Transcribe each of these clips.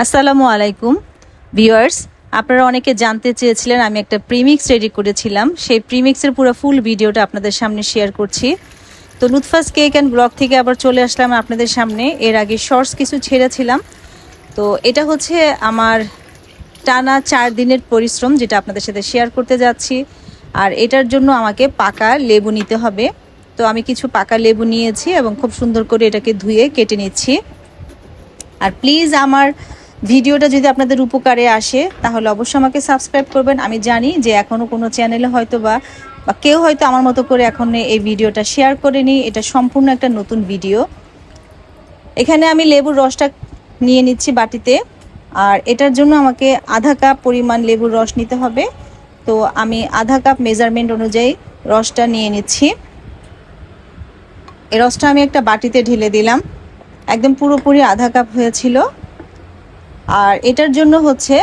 আসসালামু আলাইকুম, ভিউয়ার্স। আপনারা অনেকে জানতে চেয়েছিলেন আমি একটা প্রিমিক্স রেডি করেছিলাম। সেই প্রিমিক্সের পুরো ফুল ভিডিওটা আপনাদের সামনে শেয়ার করছি। তো লুৎফাস কেক অ্যান্ড ব্লগ থেকে আবার চলে আসলাম আপনাদের সামনে। এর আগে শর্টস কিছু ছেড়েছিলাম। তো এটা হচ্ছে আমার টানা চার দিনের পরিশ্রম যেটা আপনাদের সাথে শেয়ার করতে যাচ্ছি। আর এটার জন্য আমাকে পাকা লেবু নিতে হবে। তো আমি কিছু পাকা লেবু নিয়েছি এবং খুব সুন্দর করে এটাকে ধুয়ে কেটে নিচ্ছি। আর প্লিজ আমার ভিডিওটা যদি আপনাদের উপকারে আসে, তাহলে অবশ্যই আমাকে সাবস্ক্রাইব করবেন। আমি জানি যে এখনও কোনো চ্যানেলে হয়তো বা বা কেউ হয়তো আমার মতো করে এখন এই ভিডিওটা শেয়ার করেনি। এটা সম্পূর্ণ একটা নতুন ভিডিও। এখানে আমি লেবুর রসটা নিয়ে নিচ্ছি বাটিতে। আর এটার জন্য আমাকে আধা কাপ পরিমাণ লেবুর রস নিতে হবে। তো আমি আধা কাপ মেজারমেন্ট অনুযায়ী রসটা নিয়ে নিচ্ছি। এই রসটা আমি একটা বাটিতে ঢেলে দিলাম। একদম পুরোপুরি আধা কাপ হয়েছিল। আর এটার জন্য হচ্ছে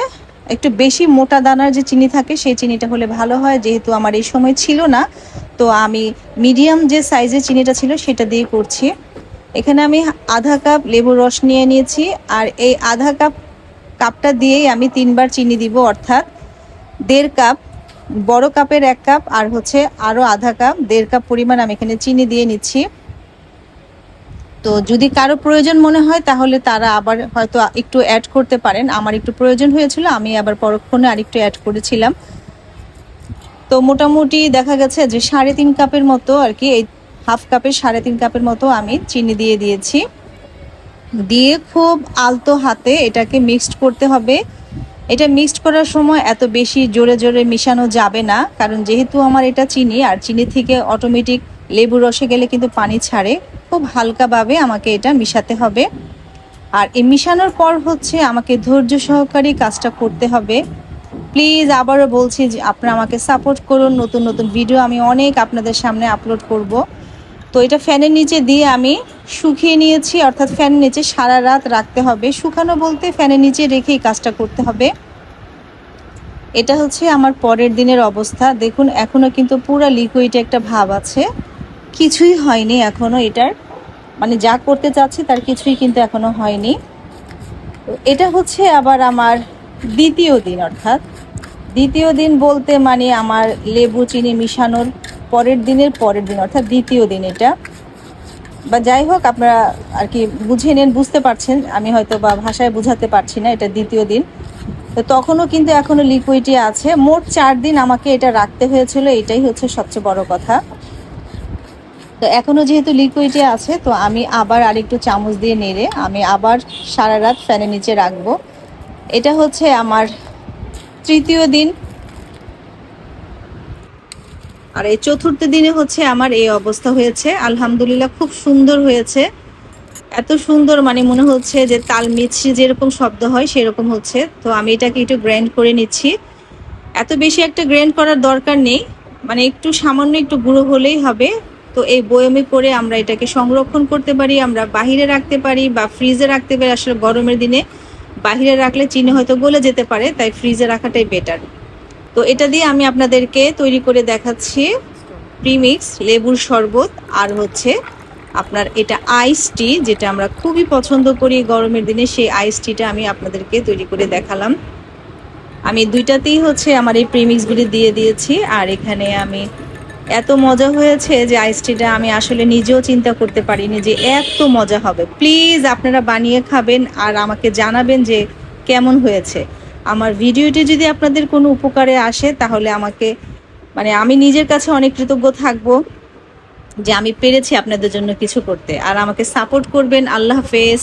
একটু বেশি মোটা দানার যে চিনি থাকে, সেই চিনিটা হলে ভালো হয়। যেহেতু আমার এই সময় ছিল না, তো আমি মিডিয়াম যে সাইজের চিনিটা ছিল সেটা দিয়ে করছি। এখানে আমি আধা কাপ লেবুর রস নিয়ে নিয়েছি আর এই আধা কাপ, কাপটা দিয়েই আমি তিনবার চিনি দিব, অর্থাৎ দেড় কাপ, বড় কাপের এক কাপ আর হচ্ছে আরও আধা কাপ, দেড় কাপ পরিমাণ আমি এখানে চিনি দিয়ে নিচ্ছি। তো যদি কারও প্রয়োজন মনে হয়, তাহলে তারা আবার হয়তো একটু অ্যাড করতে পারেন। আমার একটু প্রয়োজন হয়েছিল, আমি আবার পরক্ষণে আরেকটু অ্যাড করেছিলাম। তো মোটামুটি দেখা গেছে যে সাড়ে তিন কাপের মতো আর কি, এই হাফ কাপের সাড়ে তিন কাপের মতো আমি চিনি দিয়ে দিয়েছি। দিয়ে খুব আলতো হাতে এটাকে মিক্সড করতে হবে। এটা মিক্সড করার সময় এত বেশি জোরে জোরে মিশানো যাবে না, কারণ যেহেতু আমার এটা চিনি, আর চিনি থেকে অটোমেটিক লেবু রসে গেলে কিন্তু পানি ছাড়ে। খুব হালকাভাবে আমাকে এটা মিশাতে হবে। আর এই মিশানোর পর হচ্ছে আমাকে ধৈর্য সহকারে কাজটা করতে হবে। প্লিজ আবারও বলছি যে আপনারা আমাকে সাপোর্ট করুন। নতুন নতুন ভিডিও আমি অনেক আপনাদের সামনে আপলোড করব। তো এটা ফ্যানের নিচে দিয়ে আমি শুকিয়ে নিয়েছি, অর্থাৎ ফ্যানের নিচে সারা রাত রাখতে হবে। শুকানো বলতে ফ্যানের নিচে রেখেই কাজটা করতে হবে। এটা হচ্ছে আমার পরের দিনের অবস্থা। দেখুন এখনও কিন্তু পুরো লিকুইড একটা ভাব আছে। কিছুই হয়নি এখনও এটার। মানে যা করতে চাচ্ছি তার কিছুই কিন্তু এখনও হয়নি। তো এটা হচ্ছে আবার আমার দ্বিতীয় দিন অর্থাৎ। দ্বিতীয় দিন বলতে মানে আমার লেবু, চিনি মিশানোর পরের দিনের পরের দিন অর্থাৎ দ্বিতীয় দিন এটা। বা যাই হোক, আপনারা আর কি বুঝে নেন, বুঝতে পারছেন। আমি হয়তো বা ভাষায় বুঝাতে পারছি না এটা দ্বিতীয় দিন। তো তখনও কিন্তু এখনও লিকুইডই আছে। মোট চার দিন আমাকে এটা রাখতে হয়েছিল, এটাই হচ্ছে সবচেয়ে বড় কথা। তো এখনও যেহেতু লিকুইডে আছে, তো আমি আবার আরেকটু চামচ দিয়ে নেড়ে আমি আবার সারা রাত ফ্যানের নিচে রাখব। এটা হচ্ছে আমার তৃতীয় দিন। আর এই চতুর্থ দিনে হচ্ছে আমার এই অবস্থা হয়েছে। আলহামদুলিল্লাহ খুব সুন্দর হয়েছে। এত সুন্দর মানে মনে হচ্ছে যে তাল মিছরি যেরকম শব্দ হয় সেরকম হচ্ছে। তো আমি এটাকে একটু গ্র্যান্ড করে নিচ্ছি। এত বেশি একটা গ্র্যান্ড করার দরকার নেই। মানে একটু সামান্য একটু গুঁড়ো হলেই হবে। তো এই বয়মে করে আমরা এটাকে সংরক্ষণ করতে পারি, আমরা বাহিরে রাখতে পারি বা ফ্রিজে রাখতে পারি। আসলে গরমের দিনে বাহিরে রাখলে চিনি হয়তো গলে যেতে পারে, তাই ফ্রিজে রাখাটাই বেটার তো এটা দিয়ে আমি আপনাদেরকে তৈরি করে দেখাচ্ছি প্রিমিক্স লেবুর শরবত, আর হচ্ছে আপনার এটা আইস টি যেটা আমরা খুবই পছন্দ করি গরমের দিনে, সেই আইস টিটা আমি আপনাদেরকে তৈরি করে দেখালাম। আমি দুইটাতেই হচ্ছে আমার এই প্রিমিক্সগুলি দিয়ে দিয়েছি, আর এখানে আমি এত মজা হয়েছে যে আইসটিটা আমি আসলে নিজেও চিন্তা করতে পারিনি যে এত মজা হবে। প্লিজ আপনারা বানিয়ে খাবেন আর আমাকে জানাবেন যে কেমন হয়েছে। আমার ভিডিওটি যদি আপনাদের কোনো উপকারে আসে তাহলে আমাকে মানে আমি নিজের কাছে অনেক কৃতজ্ঞ থাকব যে আমি পেরেছি আপনাদের জন্য কিছু করতে। আর আমাকে সাপোর্ট করবেন। আল্লাহ হাফেজ।